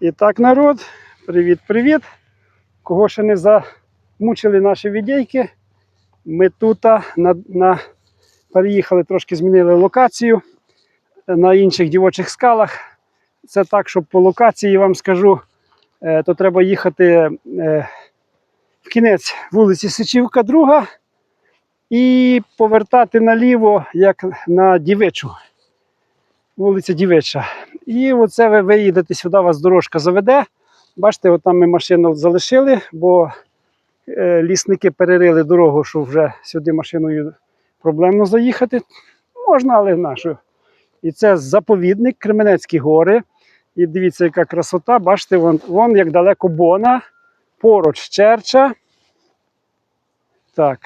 І так, народ, привіт-привіт. Кого ще не замучили наші відейки, ми тут на, на, переїхали, трошки змінили локацію на інших дівочих скалах. Це так, щоб по локації вам скажу, е, то треба їхати е, в кінець вулиці Сичівка, друга, і повертати наліво, як на дівичу. Вулиця Дівича. І оце ви виїдете сюди, вас дорожка заведе. Бачите, от там ми машину залишили, бо е, лісники перерили дорогу, що вже сюди машиною проблемно заїхати. Можна, але нашу. І це заповідник, Кременецькі гори. І дивіться, яка красота. Бачите, вон, вон як далеко Бона, поруч Черча. Так,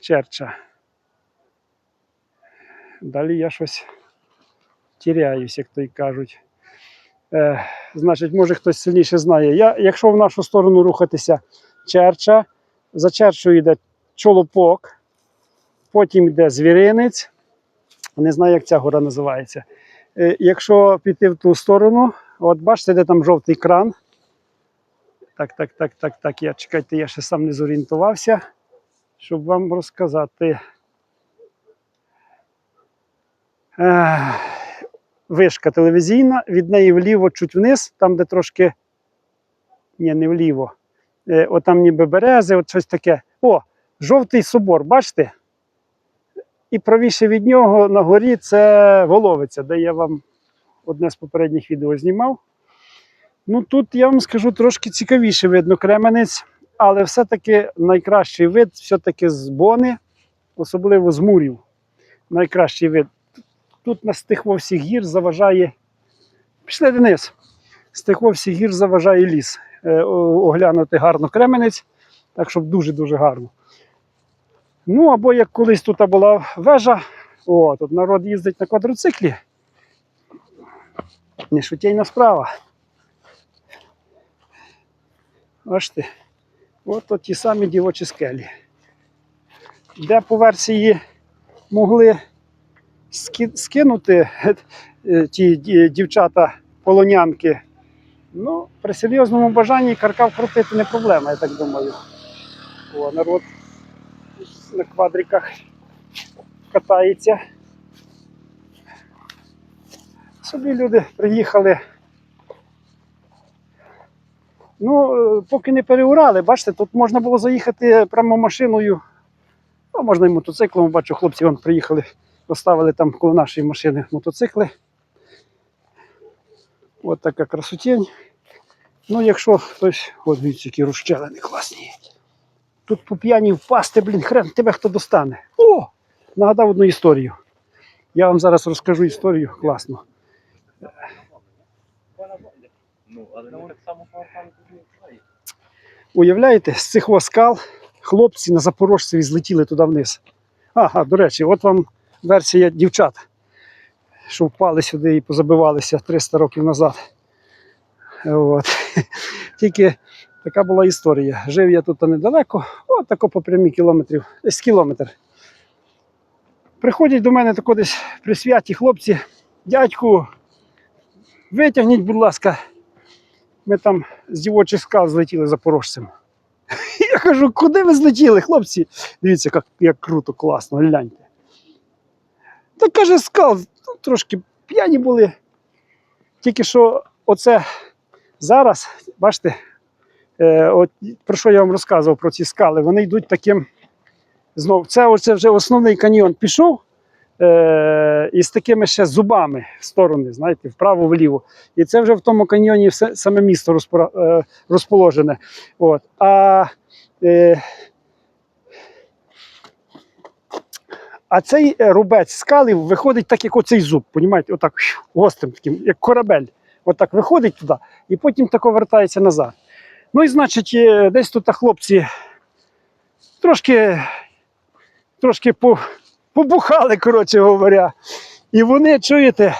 Черча. Далі я щось тіряюсь, як то й кажуть. Е, значить, може хтось сильніше знає. Я, якщо в нашу сторону рухатися черча, за черчою йде чолопок, потім йде звіринець. Не знаю, як ця гора називається. Е, якщо піти в ту сторону, от бачите, де там жовтий кран. Так, так, так, так, так. Я чекайте, я ще сам не зорієнтувався, щоб вам розказати. Ех, вишка телевізійна, від неї вліво чуть вниз, там, де трошки. Ні, не вліво. Е, от ніби берези, от щось таке. О, жовтий собор, бачите? І правіше від нього на горі це Воловиця, де я вам одне з попередніх відео знімав. Ну тут я вам скажу трошки цікавіше видно Кременець, але все-таки найкращий вид все-таки з Бони, особливо з Мурів. Найкращий вид. Тут на стихво всіх гір заважає. Пішли Денис. Стихво всіх гір заважає ліс. Е, оглянути гарно Кременець, так щоб дуже-дуже гарно. Ну, або як колись тут була вежа, о, тут народ їздить на квадроциклі. Не шутейна справа. Бачите, от то ті самі дівочі скелі. Де по версії могли скинути е, ті дівчата полонянки. Ну, при серйозному бажанні карка вкрутити не проблема, я так думаю. О, народ на квадриках катається. Собі люди приїхали. Ну, е, поки не переурали, бачите, тут можна було заїхати прямо машиною. Ну, можна і мотоциклом. Бачу, хлопці вон приїхали, поставили там коло нашої машини мотоцикли. От така красотень. Ну, якщо хтось, от дивіться, які розчелені класні. Тут по п'яні впасти, блін, хрен тебе хто достане. О! Нагадав одну історію. Я вам зараз розкажу історію класно. Уявляєте, з цих воскал хлопці на Запорожцеві злетіли туди вниз. Ага, до речі, от вам версія дівчат, що впали сюди і позабивалися 300 років назад. От. Тільки така була історія. Жив я тут недалеко, от тако по прямій кілометрів, десь кілометр. Приходять до мене тако десь при святі хлопці, дядьку, витягніть, будь ласка, ми там з дівочих скал злетіли запорожцем. Я кажу, куди ви злетіли, хлопці? Дивіться, як, як круто, класно, гляньте. Та каже, скал, ну, трошки п'яні були. Тільки що оце зараз, бачите, е, от, про що я вам розказував про ці скали, вони йдуть таким. Знов, це оце вже основний каньйон пішов. Е, і з такими ще зубами в сторони, знаєте, вправо-вліво. І це вже в тому каньйоні все, саме місто розпора- е, розположене. От. А, е, а цей е, рубець скали виходить так, як оцей зуб, понімаєте, отак гострим, таким, як корабель. Отак виходить туди і потім тако вертається назад. Ну і значить, е, десь тут хлопці трошки, трошки по, побухали, коротше говоря. І вони, чуєте,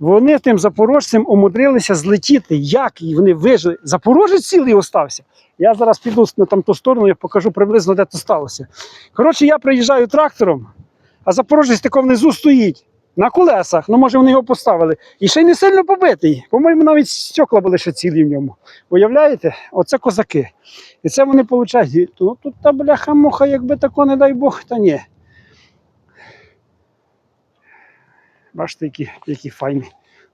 вони тим запорожцям умудрилися злетіти. Як і вони вижили? Запорожець цілий остався. Я зараз піду на там ту сторону, я покажу приблизно, де це сталося. Коротше, я приїжджаю трактором, а запорожець тако внизу стоїть. На колесах. Ну, може, вони його поставили. І ще й не сильно побитий. По-моєму, навіть стекла були ще цілі в ньому. Уявляєте? Оце козаки. І це вони получають. Ну тут та бляха-муха, якби тако, не дай Бог, та ні. Бачите, які, які файні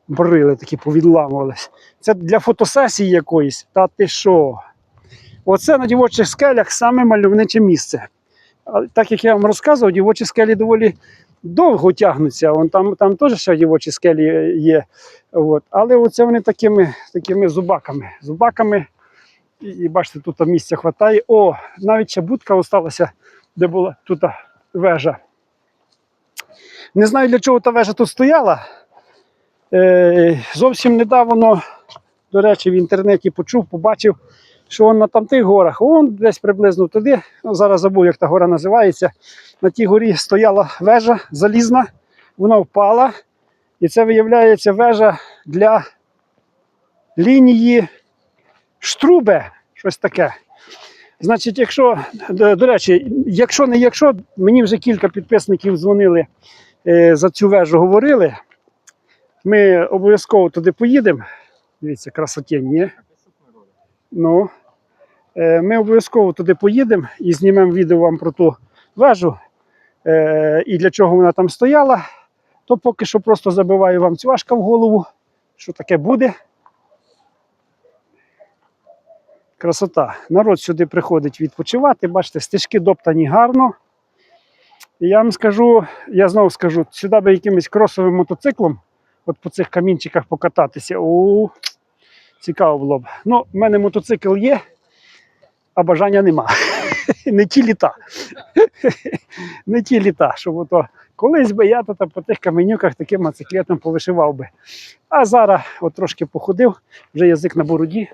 брили, такі повідламувались. Це для фотосесії якоїсь. Та ти що? Оце на дівочих скелях саме мальовниче місце. Так як я вам розказував, дівочі скелі доволі довго тягнуться. Вон там, там теж ще дівочі скелі є. От. Але оце вони такими, такими зубаками. Зубаками. І, і бачите, тут місця вистачає. О, навіть ще будка осталася, де була тут вежа. Не знаю, для чого та вежа тут стояла. Е, зовсім недавно, до речі, в інтернеті почув, побачив, що он на тамтих горах, он десь приблизно туди, ну, зараз забув, як та гора називається. На тій горі стояла вежа залізна, вона впала. І це виявляється вежа для лінії штрубе, щось таке. Значить, якщо, до, до речі, якщо не якщо, мені вже кілька підписників дзвонили е, за цю вежу, говорили. Ми обов'язково туди поїдемо. Дивіться, красотень, ні? Ну, е, ми обов'язково туди поїдемо і знімемо відео вам про ту вежу е, і для чого вона там стояла. То поки що просто забиваю вам цвашка в голову, що таке буде. Красота. Народ сюди приходить відпочивати. Бачите, стежки доптані гарно. Я вам скажу, я знову скажу, сюди би якимось кросовим мотоциклом, от по цих камінчиках покататися. У, цікаво було б. Ну, в мене мотоцикл є, а бажання нема. Не ті літа. Не ті літа, щоб ото колись би я тут по тих каменюках таким мотоциклетом повишивав би. А зараз от трошки походив, вже язик на бороді,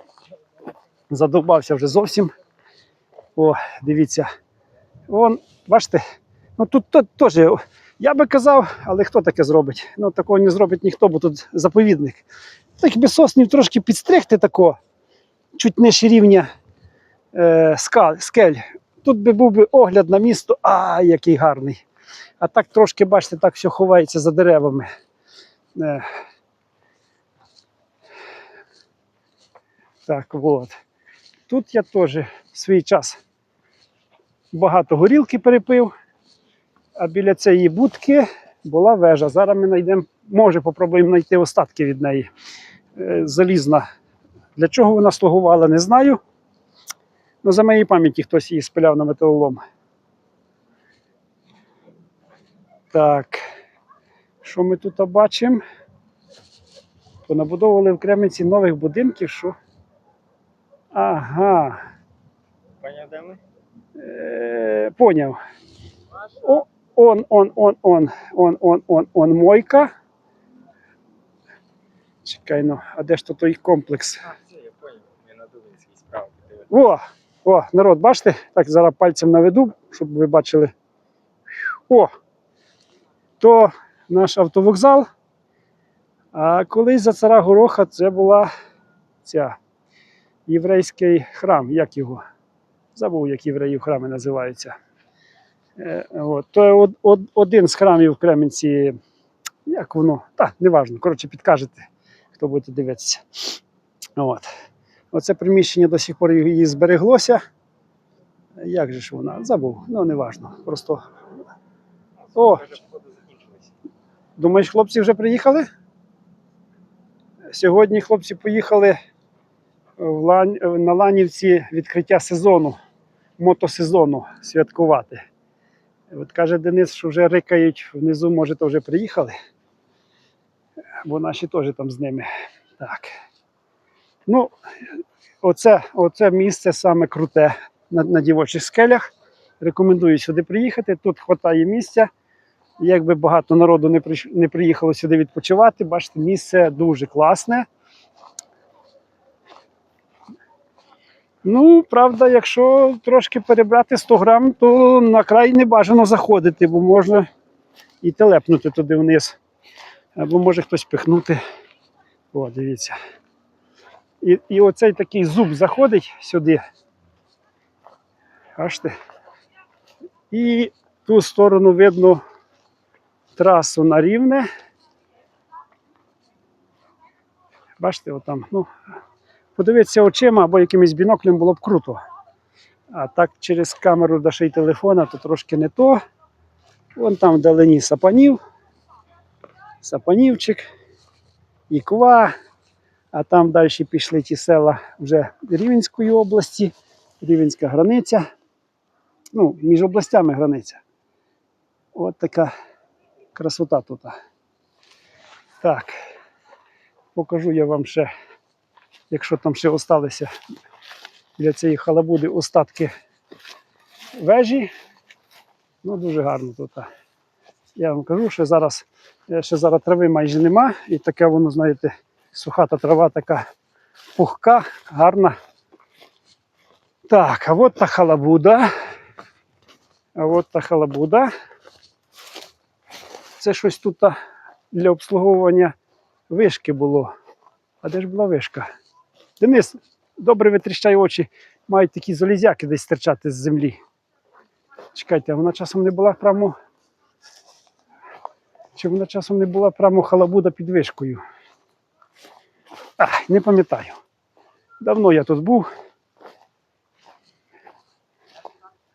задовбався вже зовсім. О, дивіться. Вон, бачите, ну тут, теж, я би казав, але хто таке зробить? Ну, такого не зробить ніхто, бо тут заповідник. Так би соснів трошки підстригти тако, чуть нижче рівня е, скаль, скель. Тут би був би огляд на місто, а який гарний. А так трошки, бачите, так все ховається за деревами. Е. Так, от. Тут я теж в свій час багато горілки перепив, а біля цієї будки була вежа. Зараз ми знайдемо, може, попробуємо знайти остатки від неї. Е, Залізна. Для чого вона слугувала, не знаю. Ну, за моєї пам'яті хтось її спиляв на металолом. Так. Що ми тут бачимо? Понабудовували в Кременці нових будинків, що. Ага. Поняв, де ми? Е, поняв. О, он, он, он, он, он, он, он, он, мойка. Чекай, ну, а де ж то той комплекс? А, все, я поняв. Ми на Дубинській справа. О, о, народ, бачите? Так, зараз пальцем наведу, щоб ви бачили. О! То наш автовокзал. А колись за цара Гороха це була ця єврейський храм. Як його? Забув, як євреїв храми називаються. Е, от. То од, од, один з храмів в Кременці. Як воно? Та, неважно. Коротше, підкажете, хто буде дивитися. От. Оце приміщення до сих пор її збереглося. Як же ж вона? Забув, ну не важно. Просто О! Думаєш, хлопці вже приїхали? Сьогодні хлопці поїхали в Лань... на Ланівці відкриття сезону, мотосезону святкувати. От каже Денис, що вже рикають внизу, може, то вже приїхали. Бо наші теж там з ними. Так. Ну, оце, оце місце саме круте на, на дівочих скелях. Рекомендую сюди приїхати. Тут вистачає місця. Якби багато народу не, прийш- не приїхало сюди відпочивати, бачите, місце дуже класне. Ну, правда, якщо трошки перебрати 100 грам, то на край не бажано заходити, бо можна і телепнути туди вниз. Або може хтось пихнути. О, дивіться. І, і оцей такий зуб заходить сюди. Бачите? І ту сторону видно трасу на рівне. Бачите, отам, ну, подивитися очима або якимось біноклем було б круто. А так через камеру да ще й телефона, то трошки не то. Вон там вдалині сапанів, сапанівчик, іква, а там далі пішли ті села вже Рівенської області, Рівенська границя. Ну, між областями границя. От така красота тут. Так, покажу я вам ще, якщо там ще осталися для цієї халабуди остатки вежі. Ну, дуже гарно тут. Я вам кажу, що зараз, е, ще зараз трави майже нема, і таке воно, знаєте, сухата трава така пухка, гарна. Так, а от та халабуда. А от та халабуда. Це щось тут для обслуговування вишки було. А де ж була вишка? Денис, добре витріщай очі, мають такі залізяки десь стирчати з землі. Чекайте, а вона часом не була прямо. Чи вона часом не була прямо халабуда під вишкою? Ах, не пам'ятаю. Давно я тут був.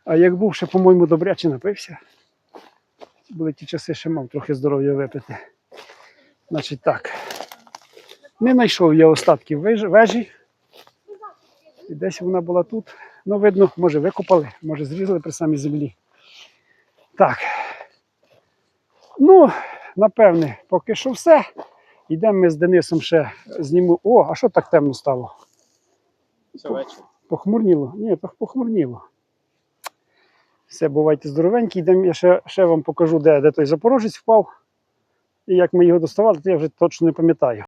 А як був, ще, по-моєму, добряче напився. Були ті часи, ще мав трохи здоров'я випити. Значить так. Не знайшов я остатків вежі. І десь вона була тут. Ну, видно, може викопали, може зрізали при самій землі. Так. Ну, напевне, поки що все. Йдемо ми з Денисом ще зніму. О, а що так темно стало? Все вечір. Похмурніло? Ні, так похмурніло. Все, бувайте здоровенькі. Йдемо, я ще, ще вам покажу, де, де той запорожець впав. І як ми його доставали, то я вже точно не пам'ятаю.